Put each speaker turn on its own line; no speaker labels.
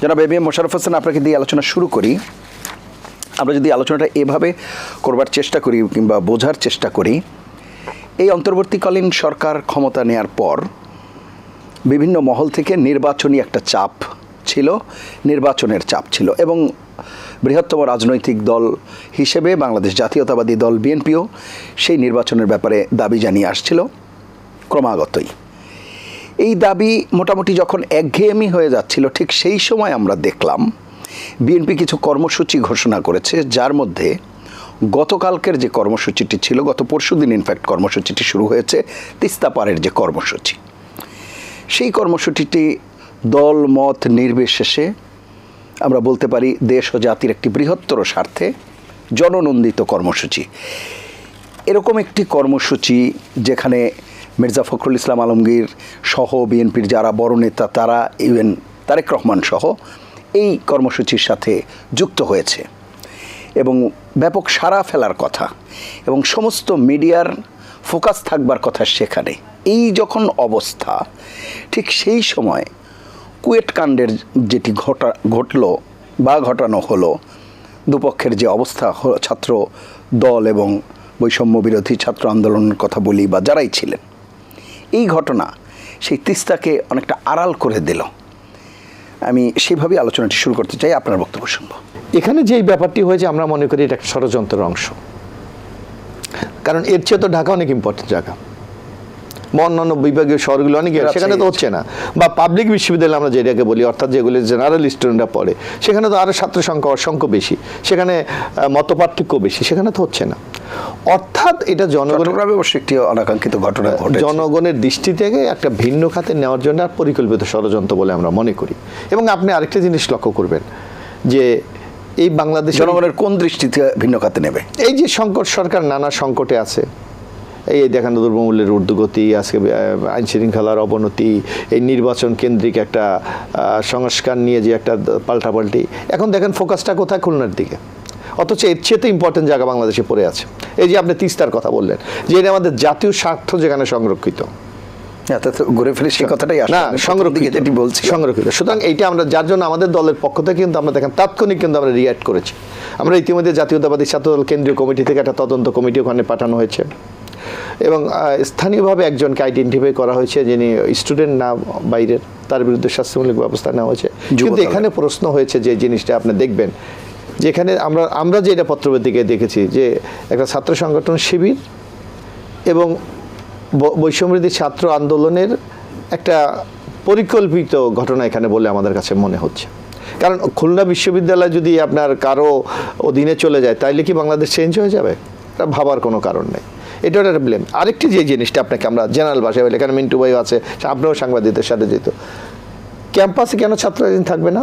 জনাব A B M Mosharraf Hossain, আপনাকে দিয়ে আলোচনা শুরু করি। আমরা যদি আলোচনাটা এভাবে করবার চেষ্টা করি কিংবা বোঝার চেষ্টা করি, এই অন্তর্বর্তীকালীন সরকার ক্ষমতা নেয়ার পর বিভিন্ন মহল থেকে নির্বাচনী একটা চাপ ছিল, নির্বাচনের চাপ ছিল এবং বৃহত্তম রাজনৈতিক দল হিসেবে বাংলাদেশ জাতীয়তাবাদী দল, বিএনপিও সেই নির্বাচনের ব্যাপারে দাবি জানিয়ে আসছিল। ক্রমাগতই এই দাবি মোটামুটি যখন একঘেয়েমি হয়ে যাচ্ছিল, ঠিক সেই সময় আমরা দেখলাম, বিএনপি কিছু কর্মসূচি ঘোষণা করেছে, যার মধ্যে গতকালকের যে কর্মসূচিটি ছিল, গত পরশু দিন ইনফ্যাক্ট কর্মসূচিটি শুরু হয়েছে, তিস্তা পারের যে কর্মসূচি। সেই কর্মসূচিটি দল, মত নির্বিশেষে আমরা বলতে পারি দেশ ও জাতির একটি বৃহত্তর স্বার্থে জননন্দিত কর্মসূচি। এরকম একটি কর্মসূচি যেখানে মির্জা ফখরুল ইসলাম আলমগীর সহ বিএনপির যারা বড় নেতা, তারা ইভেন তারেক রহমান সহ এই কর্মসূচির সাথে যুক্ত হয়েছে। এবং ব্যাপক সাড়া ফেলার কথা এবং সমস্ত মিডিয়ার ফোকাস থাকবার কথা সেখানে। এই যখন অবস্থা, ঠিক সেই সময় কুয়েট কাণ্ডের যেটি ঘটা, ঘটল বা ঘটানো হলো, দুপক্ষের যে অবস্থা ছাত্র দল এবং বৈষম্য বিরোধী ছাত্র আন্দোলনের কথা বলি বা যারাই ছিলেন এই ঘটনা সেই তিস্তাকে অনেকটা আড়াল করে দিল। আমি সেভাবেই আলোচনাটি শুরু করতে চাই, আপনার বক্তব্য শুনব।
এখানে যেই ব্যাপারটি হয়েছে, আমরা মনে করি এটা একটা ষড়যন্ত্রের অংশ। কারণ এর চেয়ে তো ঢাকা অনেক ইম্পর্টেন্ট জায়গা। বা অন্যান্য বিভাগীয় শহরগুলো অনেক সেখানে তো হচ্ছে না। বা পাবলিক বিশ্ববিদ্যালয় আমরা যেটাকে বলি অর্থাৎ যেগুলি জেনারেল স্টুডেন্টরা পড়ে সেখানে তো আরও ছাত্র সংখ্যা অসংখ্য বেশি। সেখানে মত পার্থক্য বেশি সেখানে তো হচ্ছে না। অর্থাৎ এটা জনগণের
অবশ্যই একটি অনাকাঙ্ক্ষিত ঘটনা
জনগণের দৃষ্টি থেকে একটা ভিন্ন খাতে নেওয়ার জন্য আর পরিকল্পিত ষড়যন্ত্র বলে আমরা মনে করি। এবং আপনি আরেকটা জিনিস লক্ষ্য করবেন যে এই বাংলাদেশ
জনগণের কোন দৃষ্টিতে ভিন্ন খাতে নেবে?
এই যে সংকট সরকার নানা সংকটে আছে এই দেখেন দ্রব্যমূল্যের ঊর্ধ্বগতি আজকে আইন শৃঙ্খলার অবনতি এই নির্বাচন কেন্দ্রিক একটা সংস্কার নিয়ে যে একটা পাল্টাপাল্টি। এখন দেখেন ফোকাসটা কোথায় খুলনার দিকে? অথচ এর চেয়ে তো ইম্পর্টেন্ট জায়গা বাংলাদেশে পড়ে আছে। এই যে আপনি তিস্তার কথা বললেন যে এটা আমাদের জাতীয় স্বার্থ যেখানে সংরক্ষিত।
ঘুরে ফিরে সেই কথাটাই
না সংরক্ষিত
যেটি বলছি।
সংরক্ষিত। সুতরাং এইটা আমরা যার জন্য আমাদের দলের পক্ষ থেকে কিন্তু আমরা দেখেন তাৎক্ষণিক কিন্তু আমরা রিয়াক্ট করেছি। আমরা ইতিমধ্যে জাতীয়তাবাদী ছাত্রদল কেন্দ্রীয় কমিটি থেকে একটা তদন্ত কমিটি ওখানে পাঠানো হয়েছে। এবং স্থানীয়ভাবে একজনকে আইডেন্টিফাই করা হয়েছে যিনি স্টুডেন্ট না বাইরের তার বিরুদ্ধে শাস্তিমূলক ব্যবস্থা নেওয়া হয়েছে। কিন্তু এখানে প্রশ্ন হয়েছে যে জিনিসটা আপনি দেখবেন। যেখানে আমরা আমরা যেটা পত্রপত্রিকায় দেখেছি যে একটা ছাত্র সংগঠন শিবির এবং ব- বৈষম্যবৃদ্ধি ছাত্র আন্দোলনের একটা পরিকল্পিত ঘটনা এখানে বলে আমাদের কাছে মনে হচ্ছে। কারণ খুলনা বিশ্ববিদ্যালয় যদি আপনার কারও অধীনে চলে যায় তাইলে কি বাংলাদেশ চেঞ্জ হয়ে যাবে? এটা ভাবার কোনো কারণ নেই। এটা একটা ব্লেম আরেকটি যে জিনিসটা আপনাকে আমরা জেনারেল ভাষায় বলি, এখানে মিন্টু ভাই আছে আপনিও সাংবাদিকদের সাথে যেত। ক্যাম্পাসে কেন ছাত্র থাকবে না?